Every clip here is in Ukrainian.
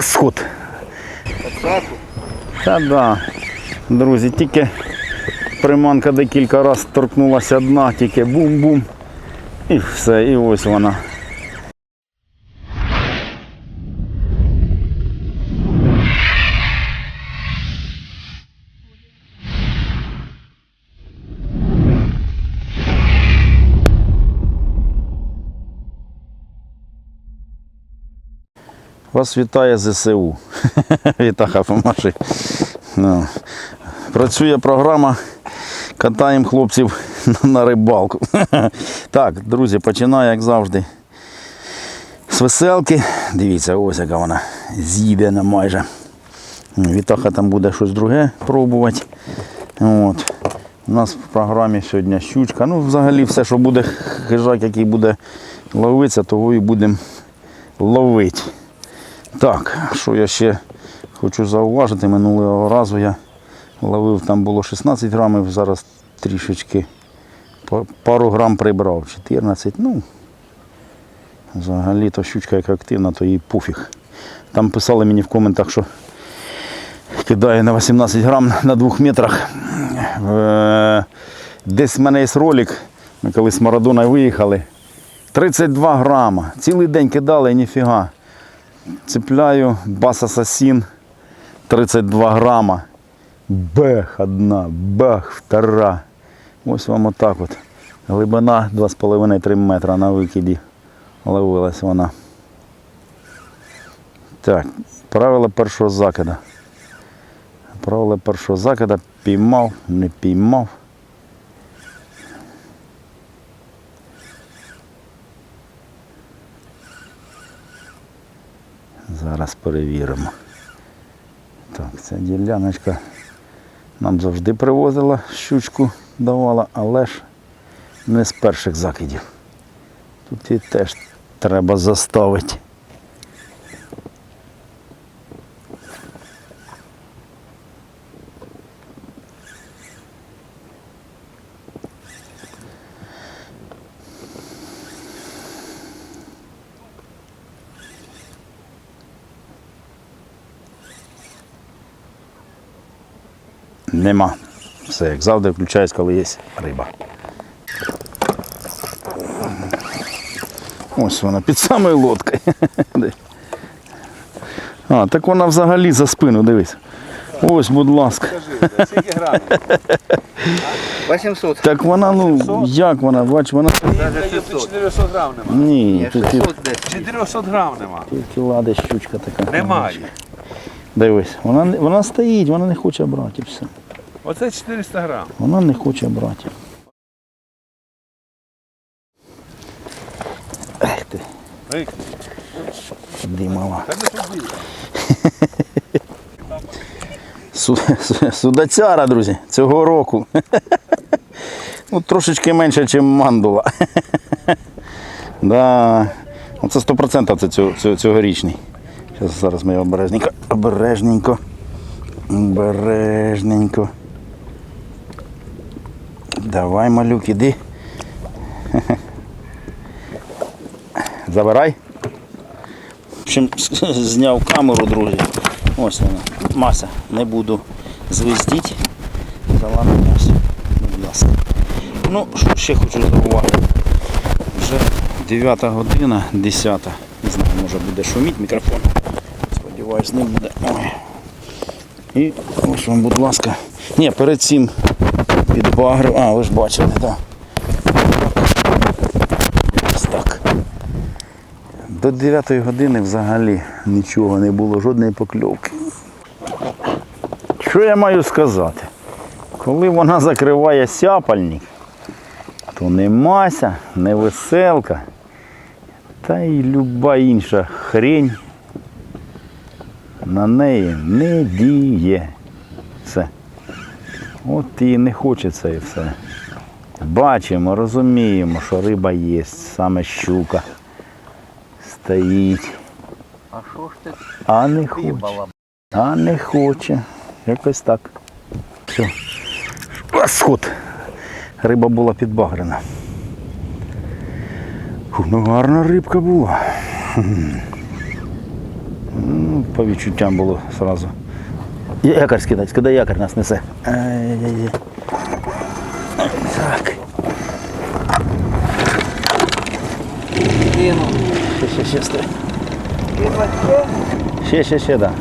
Сход. Та да. Друзі, тільки приманка декілька разів торкнулася одна, тільки бум-бум. І все, і ось вона. Вас вітає ЗСУ. Вітаха помаши. Ну. Працює програма. Катаємо хлопців на рибалку. Так, друзі, починаю, як завжди. З веселки. Дивіться, ось яка вона з'їдена майже. Вітаха там буде щось друге пробувати. От. У нас в програмі сьогодні щучка. Ну, взагалі все, що буде хижак, який буде ловитися, того і будемо ловити. Так, що я ще хочу зауважити, минулого разу я ловив, там було 16 грамів, зараз трішечки пару грам прибрав, 14, ну, взагалі то щучка як активна, то їй пофіг. Там писали мені в коментах, що кидає на 18 грам на двох метрах. Е, Десь в мене є ролик, ми коли з Марадона виїхали. 32 грама. Цілий день кидали, ніфіга. Цепляю бас асасін 32 грама. Бех одна, бах втора. Ось вам отак от. Глибина 2,5-3 метра на викиді. Ловилась вона. Так, правило першого закида. Правило першого закида піймав, не піймав. Зараз перевіримо. Так, ця діляночка нам завжди привозила щучку, давала, але ж не з перших закидів. Тут її теж треба заставити. Нема. Все, як завжди, включаюсь, коли є риба. Ось вона під самою лодкою. А, так вона взагалі за спину, дивись. Ось, будь ласка. 800. Так вона, ну, як вона, бач, вона. Навіть 400 грам нема. Ні, тут 600 десь. 400 грам нема. тільки ладе щучка така. Немає. Дивись, вона, вона стоїть, вона не хоче брати і все. Оце 400 грам. Вона не хоче брати. Ех ти, су- Судацяра, друзі, цього року. Ну, трошечки менше, ніж мандула. Да. Оце 100% це цього, цього, цьогорічний. Зараз, зараз ми його обережненько, обережненько, обережненько. Давай, малюк, іди. Забирай. В общем, зняв камеру, друзі. Ось вона. Маса. Не буду звездіть. Взяла на м'ясо. Будь ласка. Ну, що ще хочу зауважити. Вже 9 година, 10. Не знаю, може буде шуміти мікрофон. Сподіваюсь, не буде. Ой. І ось вам, будь ласка. Ні, перед цим підбагрив. А, ви ж бачили, так. Так. До 9 години взагалі нічого не було, жодної покльовки. Що я маю сказати? Коли вона закриває сяпальник, то не мася, не веселка, та й люба інша хрень на неї не діє. Все. От і не хочеться і все. Бачимо, розуміємо, що риба є, саме щука стоїть. А що ж ти А не хоче. А не хоче. Якось так. Все. Сход. Риба була підбагрена. Фу, ну гарна рибка була. Ну, по відчуттям було одразу. Якорь скидать, куди якорь нас несе. Ай-яй-яй. Так. Кинув. Ще, ще, ще, стой. Кинуть ще? Ще, ще, ще, да.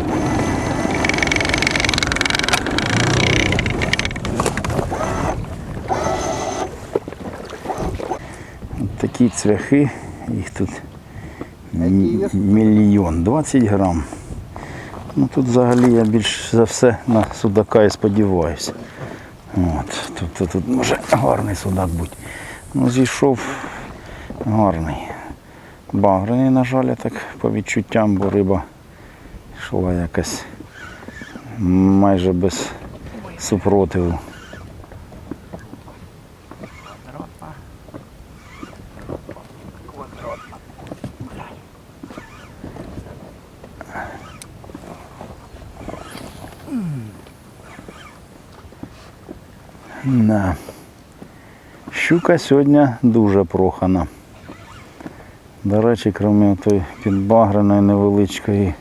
От Такі цвяхи, їх тут м- мільйон, 20 грам. Ну тут взагалі я більш за все на судака і сподіваюся. От, тобто тут може гарний судак бути. Ну, зійшов гарний. Багрений, на жаль, так по відчуттям, бо риба йшла якась майже без супротиву. Да. Щука сьогодні дуже прохана. До речі, крім тої підбагреної невеличкої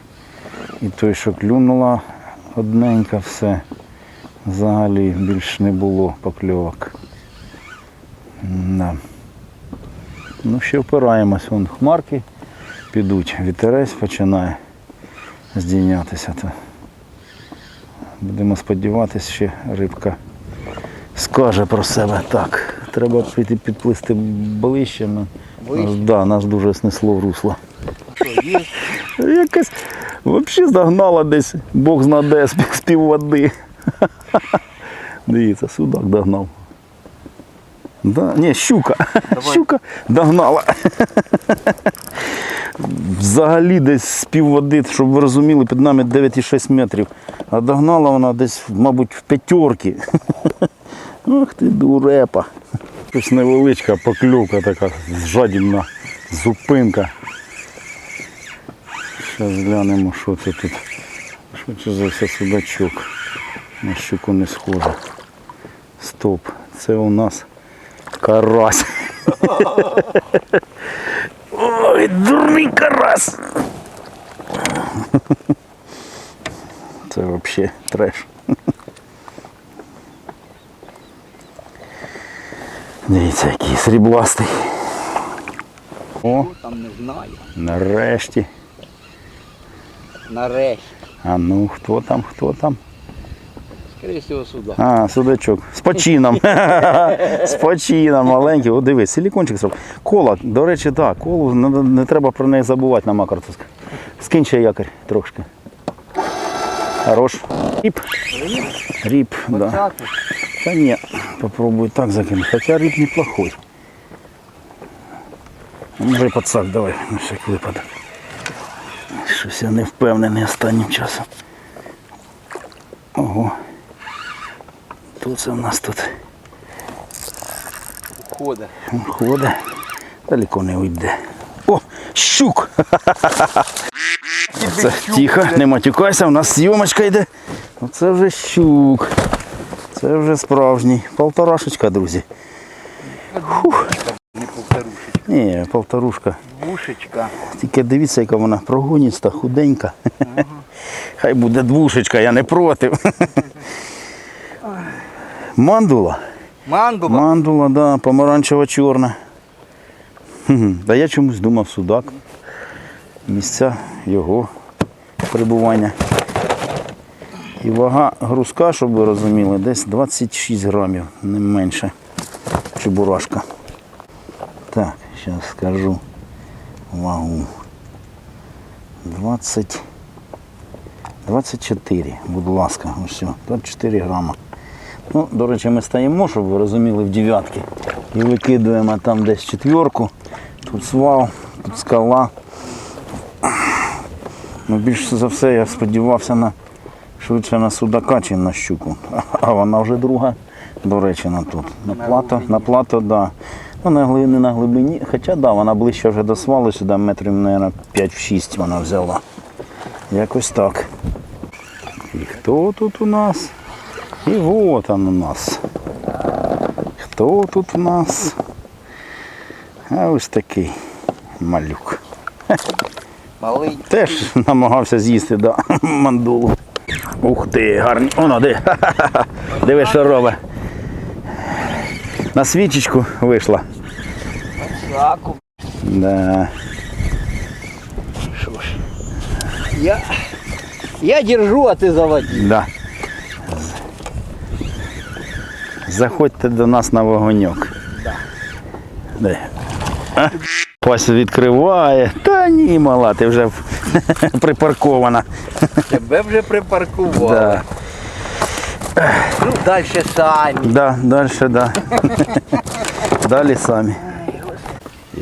і той, що клюнула одненька, все. Взагалі більш не було покльовок. Да. Ну, ще впираємось, вон хмарки підуть, вітерець починає здійнятися. То будемо сподіватися, ще рибка скаже про себе так. Треба піти підплисти ближче. Нас, да, нас дуже снесло в русло. Якась взагалі загнала десь, Бог зна де з пів- води. Дивіться, судак догнав. Да, ні, щука. Щука догнала. Взагалі десь з пів води, щоб ви розуміли, під нами 9,6 метрів. А догнала вона десь, мабуть, в п'ятерки. Ах ти дурепа. Щось невеличка поклювка така, жадібна зупинка. Зараз глянемо, що це тут. Що це за все судачок? На щуку не схоже. Стоп. Це у нас карась. Ой, дурний карась. Це взагалі треш. Дивіться, який срібластий. О, Там не знаю. нарешті. Нарешті. А ну, хто там, хто там? Скоріше всього сюди. А, судачок. З почином. З почином маленький. О, дивись, силікончик зробив. Кола, до речі, так, колу не, не треба про неї забувати на макарцу. Скинь ще якорь трошки. Хорош. Ріп. Ріп, да. Та ні, попробуй так закинути. Хоча ріп неплохой. Може подсак, давай, на всяк випадок. Щось я не впевнений останнім часом. Ого. Хто це в нас тут Уходить. ходить? Далеко не уйде. О, щук! Це, тихо, не матюкайся, у нас зйомочка йде. Оце вже щук. Це вже справжній. Полторашечка, друзі. Не повторушить. Ні, полторушка. Вушечка. Тільки дивіться, яка вона прогоніста, худенька. Хай буде двушечка, я не проти. Мандула. Мандула. Мандула, да, помаранчево чорна. Да я чомусь думав судак. Місця його перебування. І вага грузка, щоб ви розуміли, десь 26 грамів, не менше. Чебурашка. Так, зараз скажу вагу. 20. 24, будь ласка, ось все, 24 грама. Ну, до речі, ми стаємо, щоб ви розуміли, в дев'ятки. І викидуємо там десь четверку. Тут свал, тут скала. Ну, більше за все я сподівався на швидше на судака, чи на щуку. А вона вже друга, до речі, на тут. На плато, на плато, да. Ну, на глибині, на глибині. Хоча да, вона ближче вже до свалу, сюди метрів, мабуть, 5-6 вона взяла. Якось так. І хто тут у нас? І вот он у нас. Хто тут у нас? А ось такий малюк. Малий. Теж намагався з'їсти да, мандулу. Ух ти, гарні. Оно, де. Диви, що робить. На свічечку вийшла. Да. Що ж. Я, я держу, а ти заводи. Да. Заходьте до нас на вогоньок. Де? А? Відкриває. Та ні, мала, ти вже припаркована. Тебе вже припаркували. Да. Ну, далі самі. Да, далі, да. Далі самі.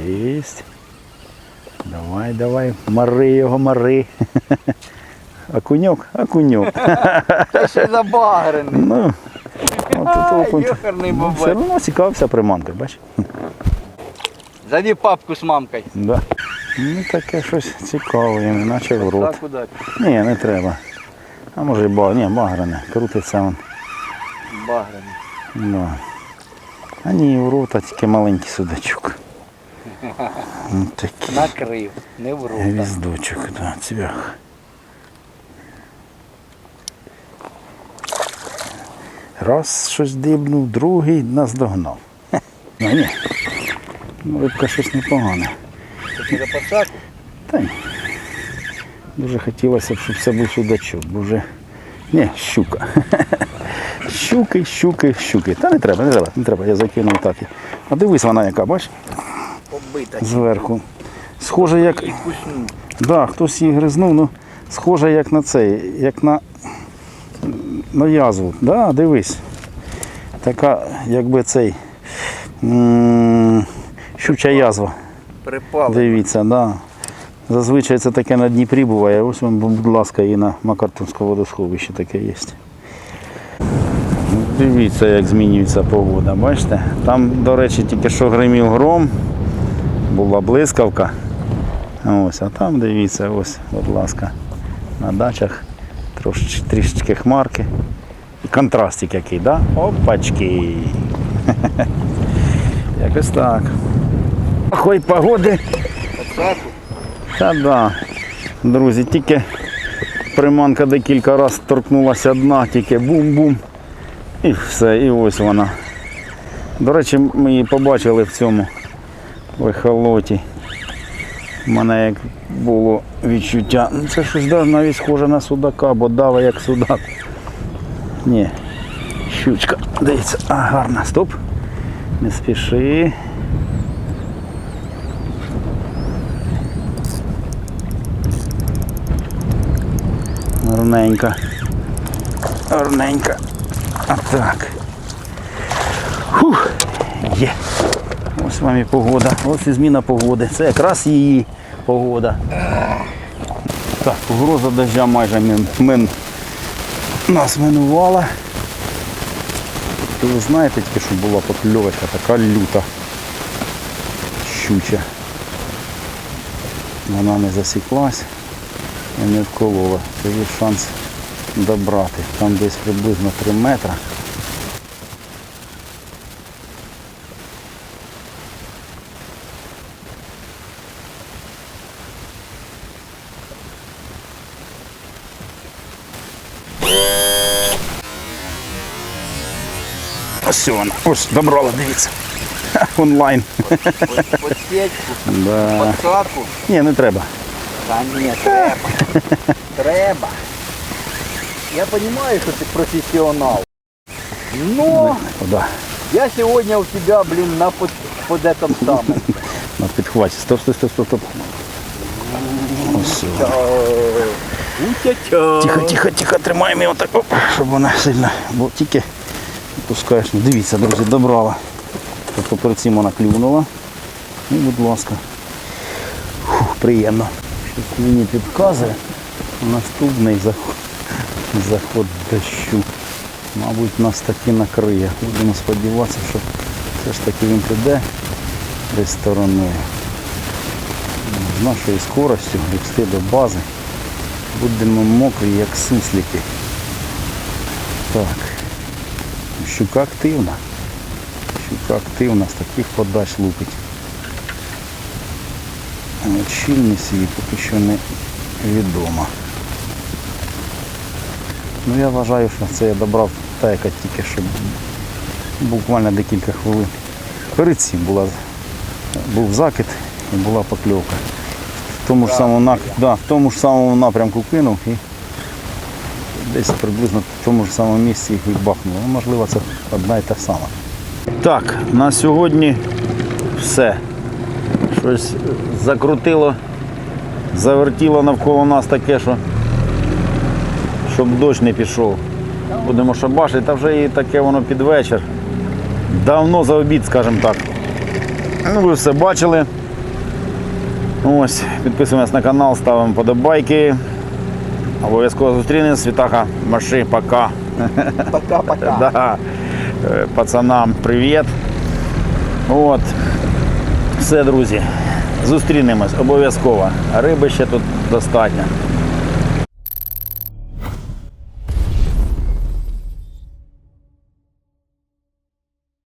Єсть. Давай, давай, мари його, мари. Окуньок, окуньок. Та ще забагрений. Ну, Ай, Ну, Все одно цікавився приманкою, бачиш? Зови папку з мамкою. Да. Ну таке щось цікаве, наче в рот. Так, куди? Ні, не треба. А може і ба... Ні, багране. Крутиться він. Багрений. Да. А ні, в рот, а тільки маленький судачок. Ну, такий Накрив. Не в руку. гвіздочок, да, цвях. Раз щось дибнув, другий нас догнав. Хе. Ну ні. Ну, Рибка щось непогане. Та ні. Дуже хотілося б, щоб це був судачок, бо вже. Ні, щука. Щуки, щуки, щуки. Та не треба, не треба, не треба, я закинув так. А дивись вона яка, бачиш, Побита. зверху. Схоже, як. Да, хтось її гризнув, ну схоже як на цей, як на, на язву. Да, дивись. Така, якби цей. Щуча язва. Припали. Дивіться, да. Зазвичай це таке на Дніпрі буває. Ось вам, будь ласка, і на Макартунському водосховищі таке є. Ну, Дивіться, як змінюється погода. Бачите? Там, до речі, тільки що гримів гром, була блискавка. Ось, а там дивіться, ось, будь ласка, на дачах трошечки, трішечки хмарки. Контрастик який, да? Опачки. Якось так. Ой, погоди. Та да. Друзі, тільки приманка декілька разів торкнулася дна, тільки бум-бум. І все, і ось вона. До речі, ми її побачили в цьому в ехолоті. У мене як було відчуття. ну, Це щось навіть схоже на судака, бо дава як судак. Ні. Щучка. Дивіться, а гарна. Стоп. Не спіши. Гарненька. Гарненька. А так. Фух. Є. Ось вам і погода. Ось і зміна погоди. Це якраз її погода. Так, погроза дождя майже мин, мин, нас минувала. Ви знаєте, тільки що була покльовочка така люта. Щуча. Вона не засіклась і не вколола. Це є шанс добрати. Там десь приблизно 3 метри. Ось вона, ось добрала, дивіться. Ха, Онлайн. Подсечку. Да. Пацаку. Ні, не треба. Та ні, треба. Треба. Я розумію, що ти професіонал. Но Куда? я сегодня у тебя, блин, на под, под этом самом. На підхваті. Стоп, стоп, стоп, стоп, стоп. Ось. вона. Утя-тя. Тихо, тихо, тихо, тримаємо його так, оп, щоб вона сильно, бо тільки пускаєш. Ну, Дивіться, друзі, добрала. Тобто перед цим вона клюнула. І, будь ласка. Фух, приємно. Щось мені підказує. Наступний заход, заход дощу. Мабуть, нас таки накриє. Будемо сподіватися, що все ж таки він піде десь стороною. З нашою скоростю, як до бази. Будемо мокрі, як суслики. Так. Щука активна. Щука активна, з таких подач лупить. Щільність її поки що не відома. Ну я вважаю, що це я добрав та, яка тільки що буквально декілька хвилин. Перед цим була, був закид і була покльовка. В тому ж самому, да, в тому ж самому напрямку кинув і десь приблизно в тому ж самому місці їх бахнуло. Ну, можливо, це одна і та сама. Так, на сьогодні все. Щось закрутило, завертіло навколо нас таке, що щоб дощ не пішов. Будемо шабашити, та вже і таке воно під вечір. Давно за обід, скажімо так. Ну, ви все бачили. Ось, підписуємось на канал, ставимо подобайки. Обов'язково зустрінемось. Світаха, маши, пока. Пока-пока. Да. Е, Пацанам привіт. От. Все, друзі. Зустрінемось обов'язково. Риби ще тут достатньо.